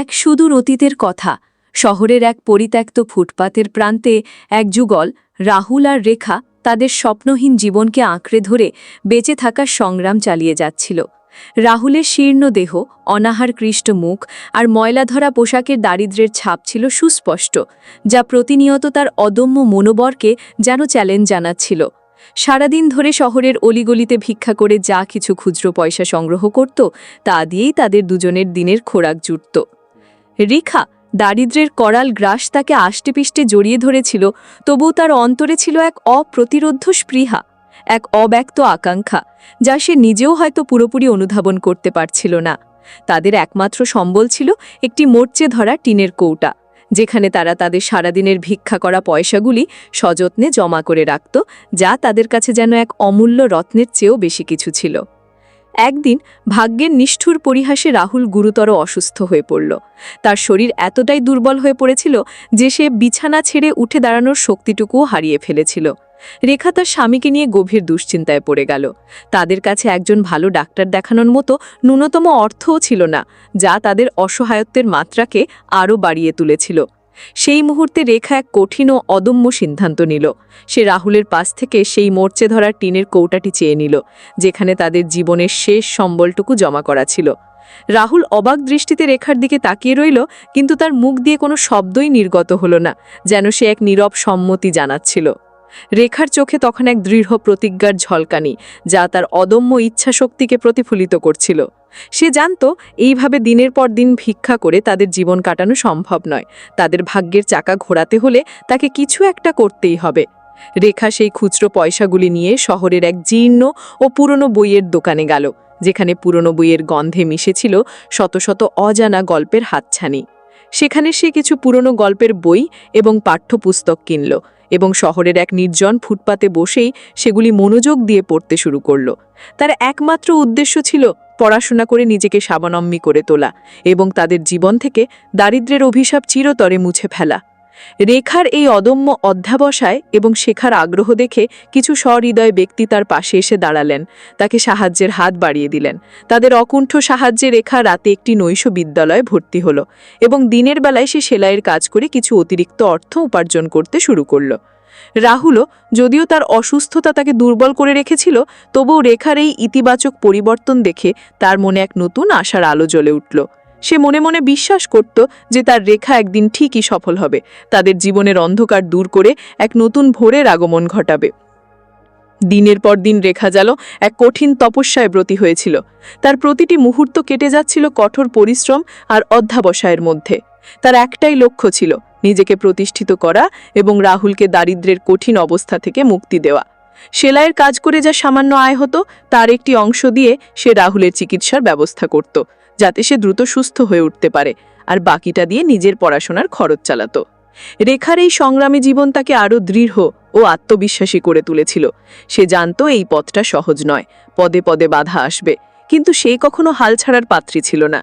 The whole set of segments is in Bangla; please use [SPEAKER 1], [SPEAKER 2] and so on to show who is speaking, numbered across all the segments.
[SPEAKER 1] এক সুদূর অতীতের কথা, শহরের এক পরিত্যক্ত ফুটপাতের প্রান্তে এক যুগল, রাহুল আর রেখা তাদের স্বপ্নহীন জীবনকে আঁকড়ে ধরে বেঁচে থাকার সংগ্রাম চালিয়ে যাচ্ছিল। রাহুলের শীর্ণ দেহ, অনাহার কৃষ্ট মুখ আর ময়লাধরা পোশাকের দারিদ্র্যের ছাপ ছিল সুস্পষ্ট, যা প্রতিনিয়ত তার অদম্য মনোবরকে যেন চ্যালেঞ্জ জানাচ্ছিল। সারাদিন ধরে শহরের অলিগলিতে ভিক্ষা করে যা কিছু খুচরো পয়সা সংগ্রহ করত, তা দিয়েই তাদের দুজনের দিনের খোরাক জুটত। রেখা দারিদ্র্যের করাল গ্রাস তাকে আষ্টেপিষ্টে জড়িয়ে ধরেছিল তবু তার অন্তরে ছিল এক অপ্রতিরোধ্য স্পৃহা, এক অব্যক্ত আকাঙ্ক্ষা, যা সে নিজেও হয়তো পুরোপুরি অনুধাবন করতে পারছিল না। তাদের একমাত্র সম্বল ছিল একটি মোর্চে ধরা টিনের কৌটা, যেখানে তারা তাদের সারাদিনের ভিক্ষা করা পয়সাগুলি সযত্নে জমা করে রাখত, যা তাদের কাছে যেন এক অমূল্য রত্নের চেয়েও বেশি কিছু ছিল। একদিন ভাগ্যের নিষ্ঠুর পরিহাসে রাহুল গুরুতর অসুস্থ হয়ে পড়ল। তার শরীর এতটাই দুর্বল হয়ে পড়েছিল যে সে বিছানা ছেড়ে উঠে দাঁড়ানোর শক্তিটুকুও হারিয়ে ফেলেছিল। রেখা তার স্বামীকে নিয়ে গভীর দুশ্চিন্তায় পড়ে গেল। তাদের কাছে একজন ভালো ডাক্তার দেখানোর মতো ন্যূনতম অর্থও ছিল না, যা তাদের অসহায়ত্বের মাত্রাকে আরও বাড়িয়ে তুলেছিল। সেই মুহূর্তে রেখা এক কঠিন ও অদম্য সিদ্ধান্ত নিল। সে রাহুলের পাশ থেকে সেই মোর্চে ধরা টিনের কৌটাটি চেয়ে নিল, যেখানে তাদের জীবনের শেষ সম্বলটুকু জমা করা ছিল। রাহুল অবাক দৃষ্টিতে রেখার দিকে তাকিয়ে রইল, কিন্তু তার মুখ দিয়ে কোনো শব্দই নির্গত হলো না, যেন সে এক নীরব সম্মতি জানাচ্ছিল। রেখার চোখে তখন এক দৃঢ় প্রতিজ্ঞার ঝলকানি, যা তার অদম্য ইচ্ছাশক্তিকে প্রতিফলিত করছিল। সে জানত, এইভাবে দিনের পর দিন ভিক্ষা করে তাদের জীবন কাটানো সম্ভব নয়। তাদের ভাগ্যের চাকা ঘোরাতে হলে তাকে কিছু একটা করতেই হবে। রেখা সেই খুচরো পয়সাগুলি নিয়ে শহরের এক জীর্ণ ও পুরনো বইয়ের দোকানে গেল, যেখানে পুরনো বইয়ের গন্ধে মিশেছিল শত শত অজানা গল্পের হাতছানি। সেখানে সে কিছু পুরনো গল্পের বই এবং পাঠ্যপুস্তক কিনল। এবং শহরের এক নির্জন ফুটপাতে বসেই সেগুলি মনোযোগ দিয়ে পড়তে শুরু করল। তার একমাত্র উদ্দেশ্য ছিল পড়াশোনা করে নিজেকে স্বাবলম্বী করে তোলা এবং তাদের জীবন থেকে দারিদ্রের অভিশাপ চিরতরে মুছে ফেলা। রেখার এই অদম্য অধ্যাবসায় এবং শেখার আগ্রহ দেখে কিছু সহৃদয় ব্যক্তি তার পাশে এসে দাঁড়ালেন। তাকে সাহায্যের হাত বাড়িয়ে দিলেন। তাদের অকুণ্ঠ সাহায্যে রেখা রাতে একটি নৈশ বিদ্যালয়ে ভর্তি হলো এবং দিনের বেলায় সে সেলাইয়ের কাজ করে কিছু অতিরিক্ত অর্থ উপার্জন করতে শুরু করল। রাহুলও যদিও তার অসুস্থতা তাকে দুর্বল করে রেখেছিল, তবুও রেখার এই ইতিবাচক পরিবর্তন দেখে তার মনে এক নতুন আশার আলো জ্বলে উঠল। সে মনে মনে বিশ্বাস করত যে তার রেখা একদিন ঠিকই সফল হবে। তাদের জীবনের অন্ধকার দূর করে এক নতুন ভোরের আগমন ঘটাবে। দিনের পর দিন রেখা জাল এক কঠিন তপস্যায় ব্রতী হয়েছিল। তার প্রতিটি মুহূর্ত কেটে যাচ্ছিল কঠোর পরিশ্রম আর অধ্যাবসায়ের মধ্যে। তার একটাই লক্ষ্য ছিল, নিজেকে প্রতিষ্ঠিত করা এবং রাহুলকে দারিদ্র্যের কঠিন অবস্থা থেকে মুক্তি দেওয়া। সেলাইয়ের কাজ করে যা সামান্য আয় হতো, তার একটি অংশ দিয়ে সে রাহুলের চিকিৎসার ব্যবস্থা করত। যাতে সে দ্রুত সুস্থ হয়ে উঠতে পারে, আর বাকিটা দিয়ে নিজের পড়াশোনার খরচ চালাত। রেখার এই সংগ্রামী জীবন তাকে আরও দৃঢ় ও আত্মবিশ্বাসী করে তুলেছিল। সে জানত এই পথটা সহজ নয়, পদে পদে বাধা আসবে, কিন্তু সে কখনো হাল ছাড়ার পাত্রী ছিল না।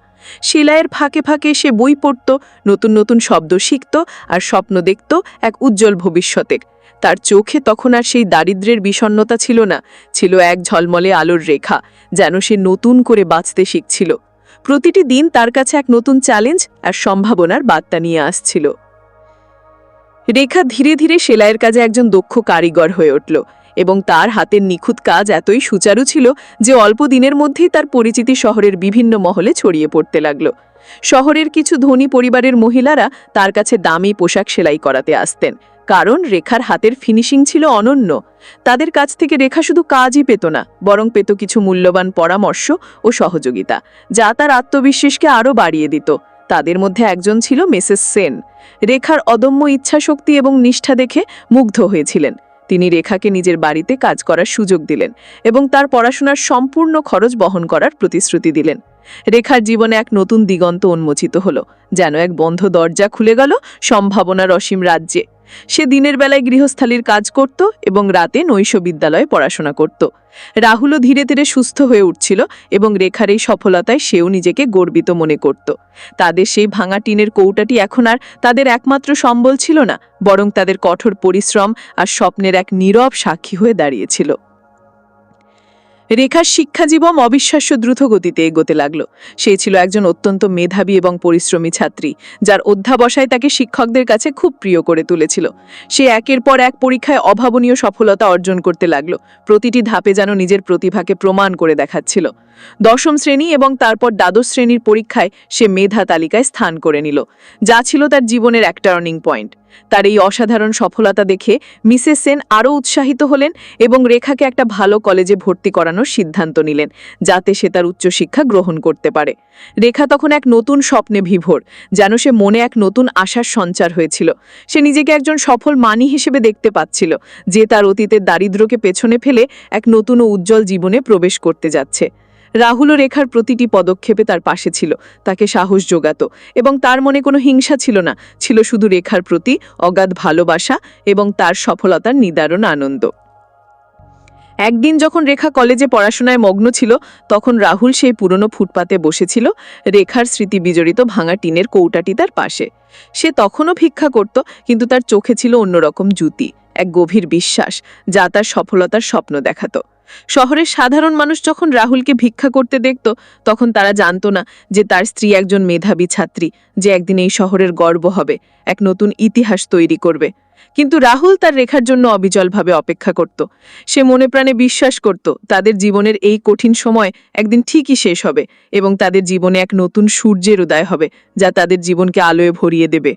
[SPEAKER 1] সেলাইয়ের ফাঁকে ফাঁকে সে বই পড়ত, নতুন নতুন শব্দ শিখত, আর স্বপ্ন দেখত এক উজ্জ্বল ভবিষ্যতের তার চোখে তখন আর সেই দারিদ্র্যের বিষণ্নতা ছিল না, ছিল এক ঝলমলে আলোর রেখা, যেন সে নতুন করে বাঁচতে শিখছিল। প্রতিটি দিন তার কাছে এক নতুন চ্যালেঞ্জ আর সম্ভাবনার বার্তা নিয়ে আসছিল। রেখা ধীরে ধীরে সেলাইয়ের কাজে একজন দক্ষ কারিগর হয়ে উঠল এবং তার হাতের নিখুঁত কাজ এতই সুচারু ছিল যে অল্প দিনের মধ্যেই তার পরিচিতি শহরের বিভিন্ন মহলে ছড়িয়ে পড়তে লাগল। শহরের কিছু ধনী পরিবারের মহিলারা তার কাছে দামি পোশাক সেলাই করাতে আসতেন। কারণ রেখার হাতের ফিনিশিং ছিল অনন্য। তাদের কাছ থেকে রেখা শুধু কাজই পেত না, বরং পেত কিছু মূল্যবান পরামর্শ ও সহযোগিতা, যা তার আত্মবিশ্বাসকে আরও বাড়িয়ে দিত। তাদের মধ্যে একজন ছিল মিসেস সেন। রেখার অদম্য ইচ্ছাশক্তি এবং নিষ্ঠা দেখে মুগ্ধ হয়েছিলেন। তিনি রেখাকে নিজের বাড়িতে কাজ করার সুযোগ দিলেন এবং তার পড়াশোনার সম্পূর্ণ খরচ বহন করার প্রতিশ্রুতি দিলেন। রেখার জীবনে এক নতুন দিগন্ত উন্মোচিত হল, যেন এক বন্ধ দরজা খুলে গেল সম্ভাবনার অসীম রাজ্যে। সে দিনের বেলায় গৃহস্থালির কাজ করত এবং রাতে নৈশ বিদ্যালয়ে পড়াশোনা করত। রাহুলও ধীরে ধীরে সুস্থ হয়ে উঠছিল এবং রেখার এই সফলতায় সেও নিজেকে গর্বিত মনে করত। তাদের সেই ভাঙা টিনের কৌটাটি এখন আর তাদের একমাত্র সম্বল ছিল না, বরং তাদের কঠোর পরিশ্রম আর স্বপ্নের এক নীরব সাক্ষী হয়ে দাঁড়িয়েছিল।
[SPEAKER 2] রেখার শিক্ষাজীবন অবিশ্বাস্য দ্রুত গতিতে এগোতে লাগল। সে ছিল একজন অত্যন্ত মেধাবী এবং পরিশ্রমী ছাত্রী, যার অধ্যাবসায় তাকে শিক্ষকদের কাছে খুব প্রিয় করে তুলেছিল। সে একের পর এক পরীক্ষায় অভাবনীয় সফলতা অর্জন করতে লাগল। প্রতিটি ধাপে যেন নিজের প্রতিভাকে প্রমাণ করে দেখাচ্ছিল। দশম শ্রেণি এবং তারপর দ্বাদশ শ্রেণির পরীক্ষায় সে মেধা তালিকায় স্থান করে নিল, যা ছিল তার জীবনের এক টার্নিং পয়েন্ট তার এই অসাধারণ সফলতা দেখে মিসেস সেন আরও উৎসাহিত হলেন এবং রেখাকে একটা ভালো কলেজে ভর্তি করানোর সিদ্ধান্ত নিলেন, যাতে সে তার উচ্চশিক্ষা গ্রহণ করতে পারে। রেখা তখন এক নতুন স্বপ্নে বিভোর যেন সে মনে এক নতুন আশার সঞ্চার হয়েছিল। সে নিজেকে একজন সফল মানি হিসেবে দেখতে পাচ্ছিল, যে তার অতীতের দারিদ্র্যকে পেছনে ফেলে এক নতুন ও উজ্জ্বল জীবনে প্রবেশ করতে যাচ্ছে। রাহুল ও রেখার প্রতিটি পদক্ষেপে তার পাশে ছিল। তাকে সাহস যোগাত এবং তার মনে কোনো হিংসা ছিল না। ছিল শুধু রেখার প্রতি অগাধ ভালোবাসা এবং তার সফলতার নিদারুণ আনন্দ। একদিন যখন রেখা কলেজে পড়াশোনায় মগ্ন ছিল, তখন রাহুল সেই পুরনো ফুটপাতে বসেছিল, রেখার স্মৃতি বিজড়িত ভাঙা টিনের কৌটাটি তার পাশে। সে তখনও ভিক্ষা করত, কিন্তু তার চোখে ছিল অন্যরকম জুতি, এক গভীর বিশ্বাস, যা তার সফলতার স্বপ্ন দেখাতো। শহরের সাধারণ মানুষ যখন রাহুলকে ভিক্ষা করতে দেখত, তখন তারা জানতো না যে তার স্ত্রী একজন মেধাবী ছাত্রী, যে একদিন এই শহরের গর্ব হবে, এক নতুন ইতিহাস তৈরি করবে। কিন্তু রাহুল তার রেখার জন্য অবিচলভাবে অপেক্ষা করত। সে মনে প্রাণে বিশ্বাস করত, তাদের জীবনের এই কঠিন সময় একদিন ঠিকই শেষ হবে এবং তাদের জীবনে এক নতুন সূর্যের উদয় হবে, যা তাদের জীবনকে আলোয় ভরিয়ে দেবে।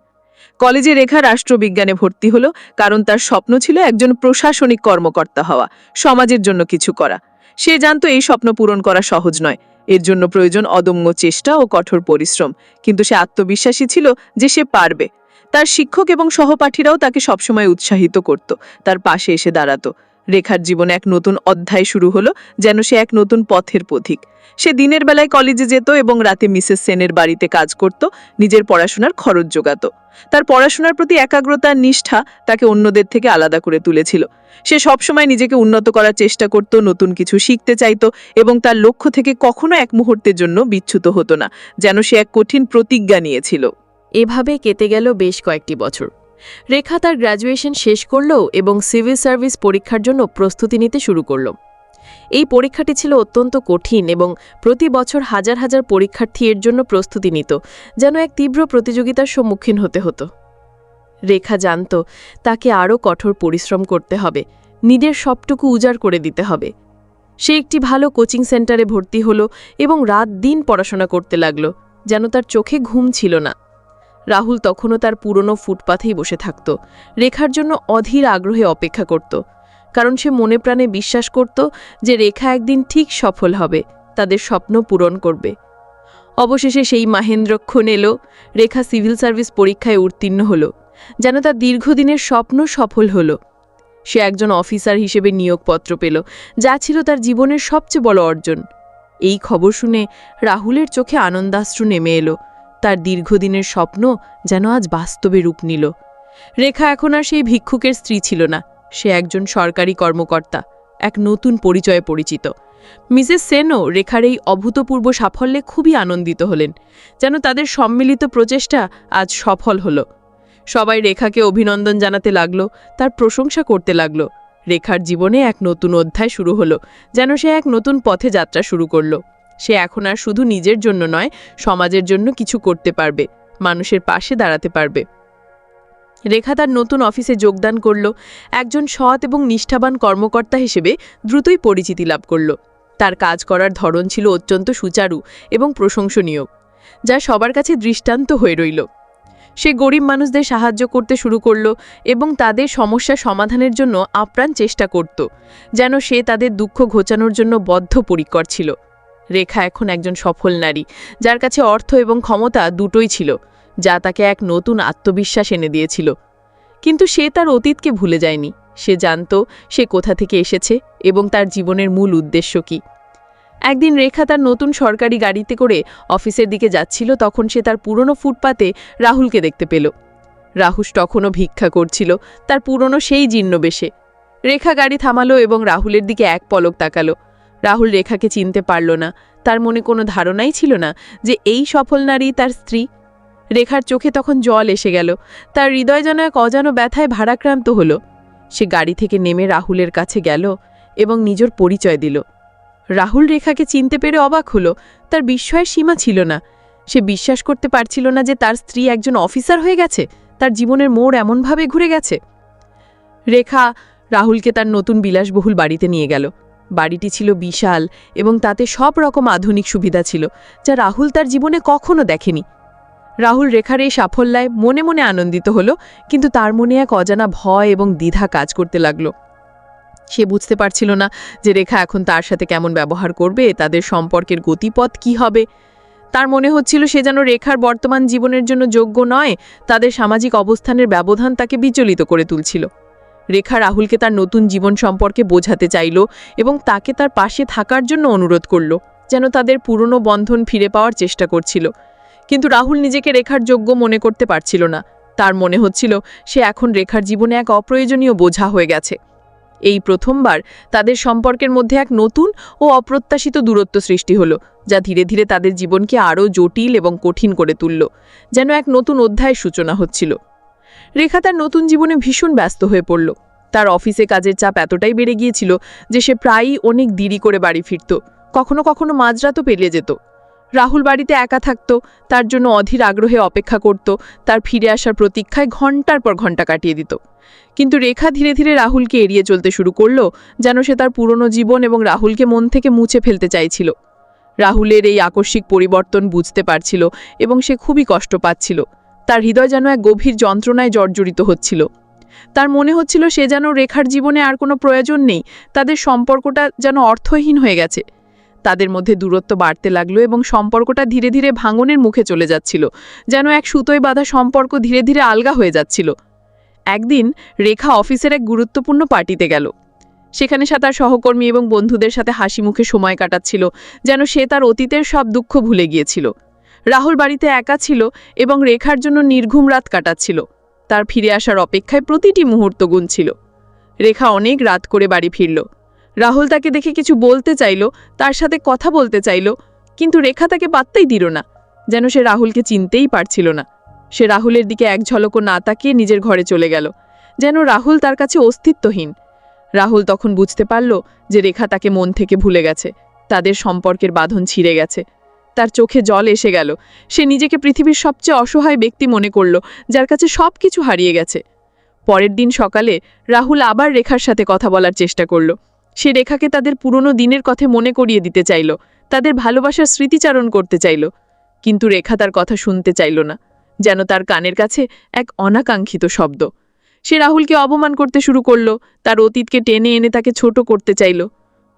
[SPEAKER 2] কলেজে রেখা রাষ্ট্রবিজ্ঞানে ভর্তি হলো কারণ তার স্বপ্ন ছিল একজন প্রশাসনিক কর্মকর্তা হওয়া, সমাজের জন্য কিছু করা। সে জানতো এই স্বপ্ন পূরণ করা সহজ নয়। এর জন্য প্রয়োজন অদম্য চেষ্টা ও কঠোর পরিশ্রম। কিন্তু সে আত্মবিশ্বাসী ছিল যে সে পারবে। তার শিক্ষক এবং সহপাঠীরাও তাকে সবসময় উৎসাহিত করত। তার পাশে এসে দাঁড়াতো। রেখার জীবনে এক নতুন অধ্যায় শুরু হলো, যেন সে এক নতুন পথের পথিক। সে দিনের বেলায় কলেজে যেত এবং রাতে মিসেস সেনের বাড়িতে কাজ করত, নিজের পড়াশোনার খরচ জোগাত তার পড়াশোনার প্রতি একাগ্রতা আর নিষ্ঠা তাকে অন্যদের থেকে আলাদা করে তুলেছিল। সে সবসময় নিজেকে উন্নত করার চেষ্টা করত, নতুন কিছু শিখতে চাইতো এবং তার লক্ষ্য থেকে কখনো এক মুহূর্তের জন্য বিচ্যুত হতো না, যেন সে এক কঠিন প্রতিজ্ঞা নিয়েছিল।
[SPEAKER 3] এভাবে কেটে গেল বেশ কয়েকটি বছর। রেখা তার গ্র্যাজুয়েশন শেষ করল এবং সিভিল সার্ভিস পরীক্ষার জন্য প্রস্তুতি নিতে শুরু করল। এই পরীক্ষাটি ছিল অত্যন্ত কঠিন এবং প্রতি বছর হাজার হাজার পরীক্ষার্থী এর জন্য প্রস্তুতি নিত, যেন এক তীব্র প্রতিযোগিতার সম্মুখীন হতে হতো। রেখা জানত, তাকে আরও কঠোর পরিশ্রম করতে হবে, নিজের সবটুকু উজাড় করে দিতে হবে। সে একটি ভালো কোচিং সেন্টারে ভর্তি হলো এবং রাত দিন পড়াশোনা করতে লাগল, যেন তার চোখে ঘুম ছিল না। রাহুল তখনও তার পুরনো ফুটপাথেই বসে থাকত। রেখার জন্য অধীর আগ্রহে অপেক্ষা করত। কারণ সে মনে প্রাণে বিশ্বাস করত যে রেখা একদিন ঠিক সফল হবে, তাদের স্বপ্ন পূরণ করবে। অবশেষে সেই মাহেন্দ্রক্ষণ এলো, রেখা সিভিল সার্ভিস পরীক্ষায় উত্তীর্ণ হল, যেন তার দীর্ঘদিনের স্বপ্ন সফল হল। সে একজন অফিসার হিসেবে নিয়োগপত্র পেল, যা ছিল তার জীবনের সবচেয়ে বড় অর্জন। এই খবর শুনে রাহুলের চোখে আনন্দাশ্রু নেমে এলো। তার দীর্ঘদিনের স্বপ্ন যেন আজ বাস্তবে রূপ নিল। রেখা এখন আর সেই ভিক্ষুকের স্ত্রী ছিল না। সে একজন সরকারি কর্মকর্তা, এক নতুন পরিচয়ে পরিচিত। মিসেস সেনও রেখার এই অভূতপূর্ব সাফল্যে খুবই আনন্দিত হলেন, যেন তাদের সম্মিলিত প্রচেষ্টা আজ সফল হল। সবাই রেখাকে অভিনন্দন জানাতে লাগল, তার প্রশংসা করতে লাগল। রেখার জীবনে এক নতুন অধ্যায় শুরু হলো, যেন সে এক নতুন পথে যাত্রা শুরু করল। সে এখন আর শুধু নিজের জন্য নয়, সমাজের জন্য কিছু করতে পারবে, মানুষের পাশে দাঁড়াতে পারবে। রেখা তার নতুন অফিসে যোগদান করল, একজন সৎ এবং নিষ্ঠাবান কর্মকর্তা হিসেবে দ্রুতই পরিচিতি লাভ করল। তার কাজ করার ধরন ছিল অত্যন্ত সুচারু এবং প্রশংসনীয়, যা সবার কাছে দৃষ্টান্ত হয়ে রইল। সে গরিব মানুষদের সাহায্য করতে শুরু করল এবং তাদের সমস্যা সমাধানের জন্য আপ্রাণ চেষ্টা করত, যেন সে তাদের দুঃখ ঘোচানোর জন্য বদ্ধপরিকর ছিল। রেখা এখন একজন সফল নারী, যার কাছে অর্থ এবং ক্ষমতা দুটোই ছিল, যা তাকে এক নতুন আত্মবিশ্বাস এনে দিয়েছিল। কিন্তু সে তার অতীতকে ভুলে যায়নি। সে জানত সে কোথা থেকে এসেছে এবং তার জীবনের মূল উদ্দেশ্য কী। একদিন রেখা তার নতুন সরকারি গাড়িতে করে অফিসের দিকে যাচ্ছিল, তখন সে তার পুরনো ফুটপাতে রাহুলকে দেখতে পেল। রাহুস তখনও ভিক্ষা করছিল তার পুরনো সেই জীর্ণ বেশে রেখা গাড়ি থামালো এবং রাহুলের দিকে এক পলক তাকালো। রাহুল রেখাকে চিনতে পারল না। তার মনে কোনো ধারণাই ছিল না যে এই সফল নারী তার স্ত্রী। রেখার চোখে তখন জল এসে গেল। তার হৃদয় যেন এক অজানো ব্যথায় ভারাক্রান্ত হলো। সে গাড়ি থেকে নেমে রাহুলের কাছে গেল এবং নিজের পরিচয় দিল। রাহুল রেখাকে চিনতে পেরে অবাক হলো। তার বিস্ময়ের সীমা ছিল না। সে বিশ্বাস করতে পারছিল না যে তার স্ত্রী একজন অফিসার হয়ে গেছে। তার জীবনের মোড় এমনভাবে ঘুরে গেছে। রেখা রাহুলকে তার নতুন বিলাসবহুল বাড়িতে নিয়ে গেল। বাড়িটি ছিল বিশাল এবং তাতে সব রকম আধুনিক সুবিধা ছিল, যা রাহুল তার জীবনে কখনো দেখেনি। রাহুল রেখার এই সাফল্যায় মনে মনে আনন্দিত হলো, কিন্তু তার মনে এক অজানা ভয় এবং দ্বিধা কাজ করতে লাগল। সে বুঝতে পারছিল না যে রেখা এখন তার সাথে কেমন ব্যবহার করবে, তাদের সম্পর্কের গতিপথ কি হবে। তার মনে হচ্ছিল সে যেন রেখার বর্তমান জীবনের জন্য যোগ্য নয়, তাদের সামাজিক অবস্থানের ব্যবধান তাকে বিচলিত করে তুলছিল। রেখা রাহুলকে তার নতুন জীবন সম্পর্কে বোঝাতে চাইল এবং তাকে তার পাশে থাকার জন্য অনুরোধ করল, যেন তাদের পুরনো বন্ধন ফিরে পাওয়ার চেষ্টা করছিল। কিন্তু রাহুল নিজেকে রেখার যোগ্য মনে করতে পারছিল না। তার মনে হচ্ছিল, সে এখন রেখার জীবনে এক অপ্রয়োজনীয় বোঝা হয়ে গেছে। এই প্রথমবার তাদের সম্পর্কের মধ্যে এক নতুন ও অপ্রত্যাশিত দূরত্ব সৃষ্টি হলো, যা ধীরে ধীরে তাদের জীবনকে আরও জটিল এবং কঠিন করে তুলল, যেন এক নতুন অধ্যায়ের সূচনা হচ্ছিল। রেখা তার নতুন জীবনে ভীষণ ব্যস্ত হয়ে পড়ল। তার অফিসে কাজের চাপ এতটাই বেড়ে গিয়েছিল যে সে প্রায়ই অনেক দেরি করে বাড়ি ফিরত। কখনো কখনো মাঝরাতও পেরিয়ে যেত। রাহুল বাড়িতে একা থাকত, তার জন্য অধীর আগ্রহে অপেক্ষা করত, তার ফিরে আসার প্রতীক্ষায় ঘণ্টার পর ঘণ্টা কাটিয়ে দিত। কিন্তু রেখা ধীরে ধীরে রাহুলকে এড়িয়ে চলতে শুরু করল, যেন সে তার পুরনো জীবন এবং রাহুলকে মন থেকে মুছে ফেলতে চাইছিল। রাহুলের এই আকস্মিক পরিবর্তন বুঝতে পারছিল এবং সে খুবই কষ্ট পাচ্ছিল। তার হৃদয় যেন এক গভীর যন্ত্রণায় জর্জরিত হচ্ছিল। তার মনে হচ্ছিল সে যেন রেখার জীবনে আর কোনো প্রয়োজন নেই, তাদের সম্পর্কটা যেন অর্থহীন হয়ে গেছে। তাদের মধ্যে দূরত্ব বাড়তে লাগল এবং সম্পর্কটা ধীরে ধীরে ভাঙনের মুখে চলে যাচ্ছিল, যেন এক সুতোয় বাঁধা সম্পর্ক ধীরে ধীরে আলগা হয়ে যাচ্ছিল। একদিন রেখা অফিসের এক গুরুত্বপূর্ণ পার্টিতে গেল। সেখানে সে তার সহকর্মী এবং বন্ধুদের সাথে হাসি মুখে সময় কাটাচ্ছিল, যেন সে তার অতীতের সব দুঃখ ভুলে গিয়েছিল। রাহুল বাড়িতে একা ছিল এবং রেখার জন্য নির্ঘুম রাত কাটাচ্ছিল। তার ফিরে আসার অপেক্ষায় প্রতিটি মুহূর্ত গুনছিল। রেখা অনেক রাত করে বাড়ি ফিরল। রাহুল তাকে দেখে কিছু বলতে চাইল, তার সাথে কথা বলতে চাইল, কিন্তু রেখা তাকে পাত্তাই দিল না, যেন সে রাহুলকে চিনতেই পারছিল না। সে রাহুলের দিকে এক ঝলকও না তাকিয়ে নিজের ঘরে চলে গেল, যেন রাহুল তার কাছে অস্তিত্বহীন। রাহুল তখন বুঝতে পারল যে রেখা তাকে মন থেকে ভুলে গেছে, তাদের সম্পর্কের বাঁধন ছিঁড়ে গেছে। তার চোখে জল এসে গেল। সে নিজেকে পৃথিবীর সবচেয়ে অসহায় ব্যক্তি মনে করল, যার কাছে সব কিছু হারিয়ে গেছে। পরের দিন সকালে রাহুল আবার রেখার সাথে কথা বলার চেষ্টা করল। সে রেখাকে তাদের পুরনো দিনের কথা মনে করিয়ে দিতে চাইল, তাদের ভালোবাসার স্মৃতিচারণ করতে চাইল। কিন্তু রেখা তার কথা শুনতে চাইল না, যেন তার কানের কাছে এক অনাকাঙ্ক্ষিত শব্দ। সে রাহুলকে অপমান করতে শুরু করল, তার অতীতকে টেনে এনে তাকে ছোট করতে চাইল।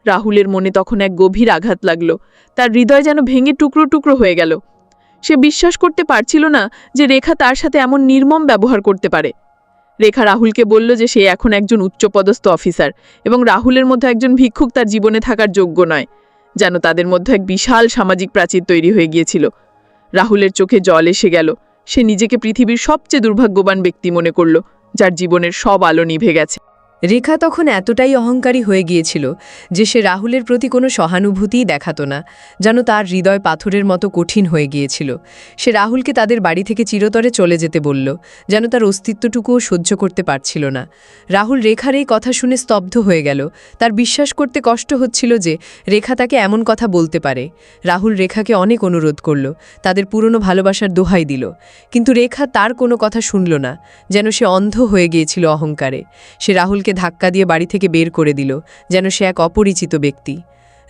[SPEAKER 3] রাহুলের মনে তখন এক গভীর আঘাত লাগল। তার হৃদয় যেন ভেঙে টুকরো টুকরো হয়ে গেল। সে বিশ্বাস করতে পারছিল না যে রেখা তার সাথে এমন নির্মম ব্যবহার করতে পারে। রেখা রাহুলকে বলল যে সে এখন একজন উচ্চপদস্থ অফিসার এবং রাহুলের মধ্যে একজন ভিক্ষুক তার জীবনে থাকার যোগ্য নয়, যেন তাদের মধ্যে এক বিশাল সামাজিক প্রাচীর তৈরি হয়ে গিয়েছিল। রাহুলের চোখে জল এসে গেল। সে নিজেকে পৃথিবীর সবচেয়ে দুর্ভাগ্যবান ব্যক্তি মনে করল, যার জীবনের সব আলো নিভে গেছে।
[SPEAKER 1] রেখা তখন এতটাই অহংকারী হয়ে গিয়েছিল যে সে রাহুলের প্রতি কোনো সহানুভূতিই দেখাতো না, যেন তার হৃদয় পাথরের মতো কঠিন হয়ে গিয়েছিল। সে রাহুলকে তাদের বাড়ি থেকে চিরতরে চলে যেতে বলল, যেন তার অস্তিত্বটুকুও সহ্য করতে পারছিল না। রাহুল রেখার এই কথা শুনে স্তব্ধ হয়ে গেল। তার বিশ্বাস করতে কষ্ট হচ্ছিল যে রেখা তাকে এমন কথা বলতে পারে। রাহুল রেখাকে অনেক অনুরোধ করল, তাদের পুরনো ভালোবাসার দোহাই দিল। কিন্তু রেখা তার কোনো কথা শুনল না, যেন সে অন্ধ হয়ে গিয়েছিল অহংকারে। সে রাহুলকে ধাক্কা দিয়ে বাড়ি থেকে বের করে দিল, যেন সে এক অপরিচিত ব্যক্তি।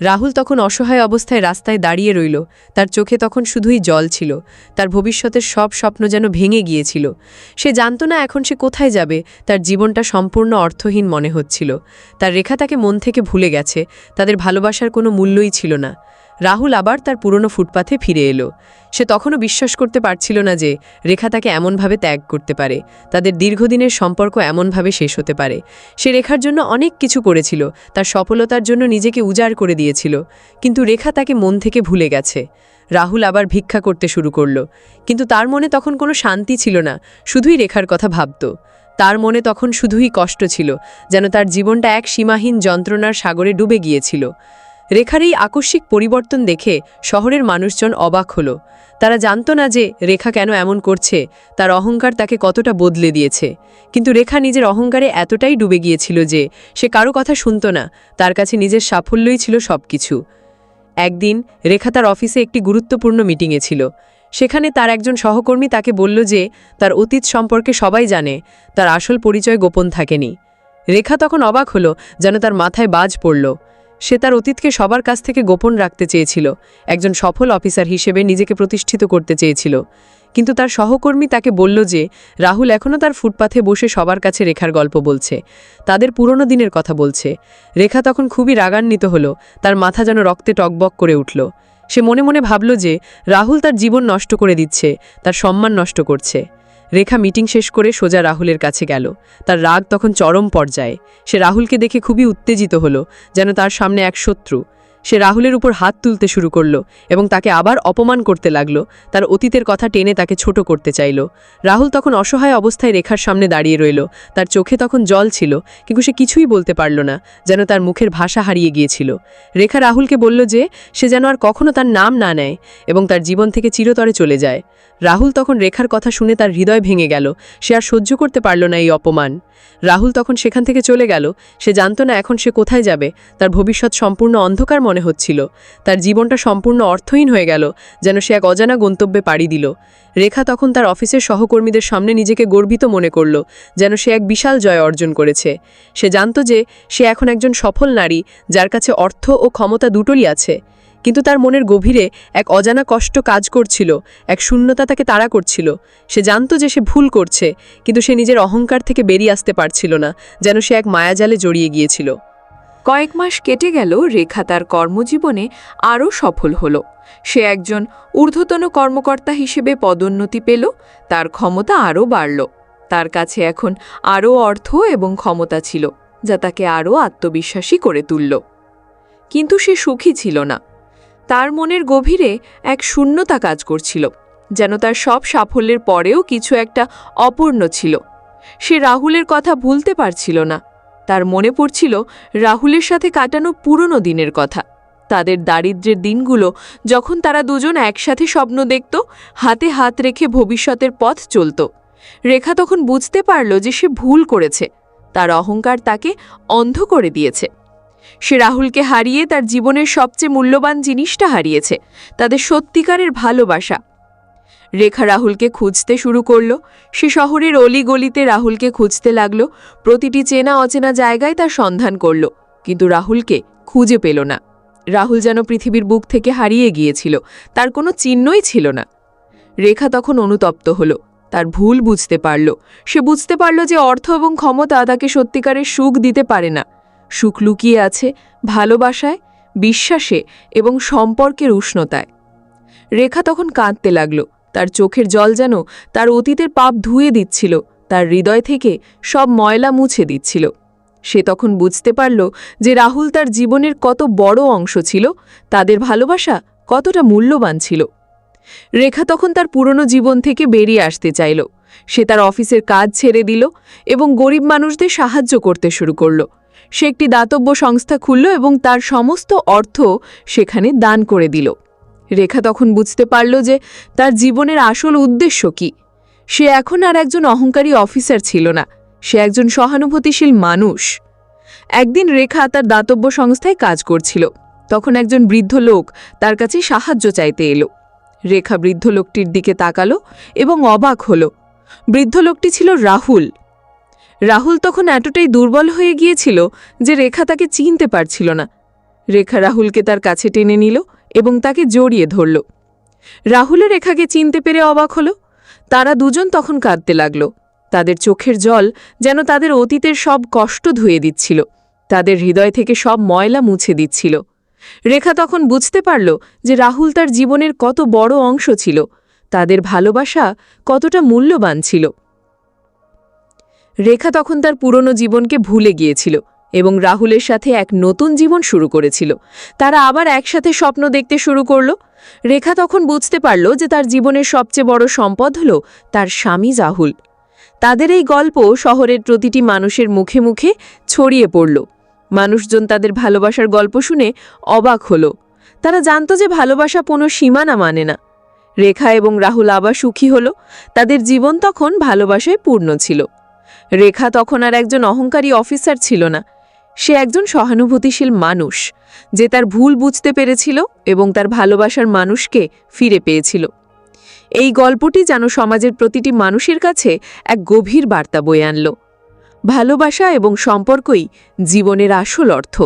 [SPEAKER 1] রাহুল তখন অসহায় অবস্থায় রাস্তায় দাঁড়িয়ে রইল। তার চোখে তখন শুধুই জল ছিল। তার ভবিষ্যতের সব স্বপ্ন যেন ভেঙে গিয়েছিল। সে জানত না এখন সে কোথায় যাবে, তার জীবনটা সম্পূর্ণ অর্থহীন মনে হচ্ছিল। তার রেখা তাকে মন থেকে ভুলে গেছে, তাদের ভালোবাসার কোনো মূল্যই ছিল না। রাহুল আবার তার পুরনো ফুটপাথে ফিরে এলো। সে তখনও বিশ্বাস করতে পারছিল না যে রেখা তাকে এমনভাবে ত্যাগ করতে পারে। তাদের দীর্ঘদিনের সম্পর্ক এমনভাবে শেষ হতে পারে। সে রেখার জন্য অনেক কিছু করেছিল, তার সফলতার জন্য নিজেকে উজাড় করে দিয়েছিল। কিন্তু রেখা তাকে মন থেকে ভুলে গেছে। রাহুল আবার ভিক্ষা করতে শুরু করল। কিন্তু তার মনে তখন কোনো শান্তি ছিল না, শুধুই রেখার কথা ভাবত। তার মনে তখন শুধুই কষ্ট ছিল, যেন তার জীবনটা এক সীমাহীন যন্ত্রণার সাগরে ডুবে গিয়েছিল।
[SPEAKER 4] রেখার এই আকস্মিক পরিবর্তন দেখে শহরের মানুষজন অবাক হলো। তারা জানত না যে রেখা কেন এমন করছে, তার অহংকার তাকে কতটা বদলে দিয়েছে। কিন্তু রেখা নিজের অহংকারে এতটাই ডুবে গিয়েছিল যে সে কারও কথা শুনত না, তার কাছে নিজের সাফল্যই ছিল সব কিছু একদিন রেখা তার অফিসে একটি গুরুত্বপূর্ণ মিটিংয়ে ছিল। সেখানে তার একজন সহকর্মী তাকে বলল যে তার অতীত সম্পর্কে সবাই জানে, তার আসল পরিচয় গোপন থাকেনি। রেখা তখন অবাক হলো যেন তার মাথায় বাজ পড়ল। সে তার অতীতকে সবার কাছ থেকে গোপন রাখতে চেয়েছিল, একজন সফল অফিসার হিসেবে নিজেকে প্রতিষ্ঠিত করতে চেয়েছিল। কিন্তু তার সহকর্মী তাকে বলল যে, রাহুল এখনও তার ফুটপাথে বসে সবার কাছে রেখার গল্প বলছে। তাদের পুরনো দিনের কথা বলছে। রেখা তখন খুবই রাগান্বিত হলো, তার মাথা যেন রক্তে টকবক করে উঠল। সে মনে মনে ভাবল যে, রাহুল তার জীবন নষ্ট করে দিচ্ছে, তার সম্মান নষ্ট করছে। রেখা মিটিং শেষ করে সোজা রাহুলের কাছে গেল। তার রাগ তখন চরম পর্যায়ে। সে রাহুলকে দেখে খুবই উত্তেজিত হলো, যেন তার সামনে এক শত্রু। সে রাহুলের উপর হাত তুলতে শুরু করল এবং তাকে আবার অপমান করতে লাগল। তার অতীতের কথা টেনে তাকে ছোট করতে চাইল। রাহুল তখন অসহায় অবস্থায় রেখার সামনে দাঁড়িয়ে রইল। তার চোখে তখন জল ছিল, কিন্তু সে কিছুই বলতে পারল না, যেন তার মুখের ভাষা হারিয়ে গিয়েছিল। রেখা রাহুলকে বলল যে, সে যেন আর কখনো তার নাম না নেয় এবং তার জীবন থেকে চিরতরে চলে যায়। রাহুল তখন রেখার কথা শুনে তার হৃদয় ভেঙে গেল। সে আর সহ্য করতে পারল না এই অপমান। রাহুল তখন সেখান থেকে চলে গেল। সে জানত না এখন সে কোথায় যাবে। তার ভবিষ্যৎ সম্পূর্ণ অন্ধকার মনে হচ্ছিল। তার জীবনটা সম্পূর্ণ অর্থহীন হয়ে গেল, যেন সে এক অজানা গন্তব্যে পাড়ি দিল। রেখা তখন তার অফিসের সহকর্মীদের সামনে নিজেকে গর্বিত মনে করল, যেন সে এক বিশাল জয় অর্জন করেছে। সে জানত যে সে এখন একজন সফল নারী, যার কাছে অর্থ ও ক্ষমতা দুটোই আছে। কিন্তু তার মনের গভীরে এক অজানা কষ্ট কাজ করছিল, এক শূন্যতা তাকে তাড়া করছিল। সে জানত যে সে ভুল করছে, কিন্তু সে নিজের অহংকার থেকে বেরিয়ে আসতে পারছিল না, যেন সে এক মায়াজালে জড়িয়ে গিয়েছিল।
[SPEAKER 1] কয়েক মাস কেটে গেল, রেখা তার কর্মজীবনে আরও সফল হল। সে একজন ঊর্ধ্বতন কর্মকর্তা হিসেবে পদোন্নতি পেল, তার ক্ষমতা আরও বাড়ল। তার কাছে এখন আরও অর্থ এবং ক্ষমতা ছিল, যা তাকে আরও আত্মবিশ্বাসী করে তুলল। কিন্তু সে সুখী ছিল না। তার মনের গভীরে এক শূন্যতা কাজ করছিল, যেন তার সব সাফল্যের পরেও কিছু একটা অপূর্ণ ছিল। সে রাহুলের কথা ভুলতে পারছিল না। তার মনে পড়ছিল রাহুলের সাথে কাটানো পুরনো দিনের কথা। তাদের দারিদ্র্যের দিনগুলো যখন তারা দুজন একসাথে স্বপ্ন দেখত, হাতে হাত রেখে ভবিষ্যতের পথ চলত। রেখা তখন বুঝতে পারল যে সে ভুল করেছে। তার অহংকার তাকে অন্ধ করে দিয়েছে। সে রাহুলকে হারিয়ে তার জীবনের সবচেয়ে মূল্যবান জিনিসটা হারিয়েছে, তাদের সত্যিকারের ভালোবাসা। রেখা রাহুলকে খুঁজতে শুরু করল, সে শহরের অলি গলিতে রাহুলকে খুঁজতে লাগল, প্রতিটি চেনা অচেনা জায়গায় তার সন্ধান করল, কিন্তু রাহুলকে খুঁজে পেল না। রাহুল যেন পৃথিবীর বুক থেকে হারিয়ে গিয়েছিল, তার কোনো চিহ্নই ছিল না। রেখা তখন অনুতপ্ত হল, তার ভুল বুঝতে পারল, সে বুঝতে পারল যে অর্থ এবং ক্ষমতা তাকে সত্যিকারের সুখ দিতে পারে না। সুখ লুকিয়ে আছে ভালোবাসায়, বিশ্বাসে এবং সম্পর্কের উষ্ণতায়। রেখা তখন কাঁদতে লাগল, তার চোখের জল যেন তার অতীতের পাপ ধুয়ে দিচ্ছিল, তার হৃদয় থেকে সব ময়লা মুছে দিচ্ছিল। সে তখন বুঝতে পারল যে রাহুল তার জীবনের কত বড় অংশ ছিল, তাদের ভালোবাসা কতটা মূল্যবান ছিল। রেখা তখন তার পুরনো জীবন থেকে বেরিয়ে আসতে চাইল। সে তার অফিসের কাজ ছেড়ে দিল এবং গরিব মানুষদের সাহায্য করতে শুরু করল। সে একটি দাতব্য সংস্থা খুলল এবং তার সমস্ত অর্থ সেখানে দান করে দিল। রেখা তখন বুঝতে পারল যে তার জীবনের আসল উদ্দেশ্য কি। সে এখন আর একজন অহংকারী অফিসার ছিল না, সে একজন সহানুভূতিশীল মানুষ। একদিন রেখা তার দাতব্য সংস্থায় কাজ করছিল, তখন একজন বৃদ্ধ লোক তার কাছে সাহায্য চাইতে এলো। রেখা বৃদ্ধ লোকটির দিকে তাকালো এবং অবাক হল। বৃদ্ধ লোকটি ছিল রাহুল রাহুল তখন এতটাই দুর্বল হয়ে গিয়েছিল যে রেখা তাকে চিনতে পারছিল না। রেখা রাহুলকে তার কাছে টেনে নিল এবং তাকে জড়িয়ে ধরল। রাহুলের রেখাকে চিনতে পেরে অবাক হল। তারা দুজন তখন কাঁদতে লাগল। তাদের চোখের জল যেন তাদের অতীতের সব কষ্ট ধুয়ে দিচ্ছিল। তাদের হৃদয় থেকে সব ময়লা মুছে দিচ্ছিল। রেখা তখন বুঝতে পারল যে রাহুল তার জীবনের কত বড় অংশ ছিল। তাদের ভালোবাসা কতটা মূল্যবান ছিল। রেখা তখন তার পুরনো জীবনকে ভুলে গিয়েছিল এবং রাহুলের সাথে এক নতুন জীবন শুরু করেছিল। তারা আবার একসাথে স্বপ্ন দেখতে শুরু করল। রেখা তখন বুঝতে পারল যে তার জীবনের সবচেয়ে বড় সম্পদ হল তার স্বামী রাহুল। তাদের এই গল্প শহরের প্রতিটি মানুষের মুখে মুখে ছড়িয়ে পড়ল।
[SPEAKER 3] মানুষজন তাদের ভালোবাসার গল্প শুনে অবাক হলো। তারা জানতো যে ভালোবাসা কোনো সীমানা মানে না। রেখা এবং রাহুল আবার সুখী হল। তাদের জীবন তখন ভালোবাসায় পূর্ণ ছিল। রেখা তখন আর একজন অহংকারী অফিসার ছিল না। সে একজন সহানুভূতিশীল মানুষ, যে তার ভুল বুঝতে পেরেছিল এবং তার ভালোবাসার মানুষকে ফিরে পেয়েছিল। এই গল্পটি যেন সমাজের প্রতিটি মানুষের কাছে এক গভীর বার্তা বয়ে আনল। ভালোবাসা এবং সম্পর্কই জীবনের আসল অর্থ।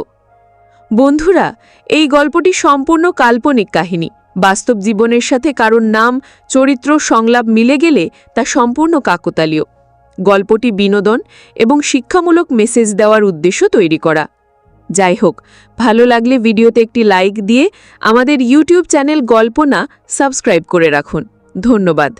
[SPEAKER 3] বন্ধুরা, এই গল্পটি সম্পূর্ণ কাল্পনিক কাহিনী। বাস্তব জীবনের সাথে কারোর নাম, চরিত্র, সংলাপ মিলে গেলে তা সম্পূর্ণ কাকতালীয়। গল্পটি বিনোদন এবং শিক্ষামূলক মেসেজ দেওয়ার উদ্দেশ্য তৈরি করা। যাই হোক ভালো লাগলে ভিডিওতে একটি লাইক দিয়ে আমাদের ইউটিউব চ্যানেল গল্পনা সাবস্ক্রাইব করে রাখুন। ধন্যবাদ।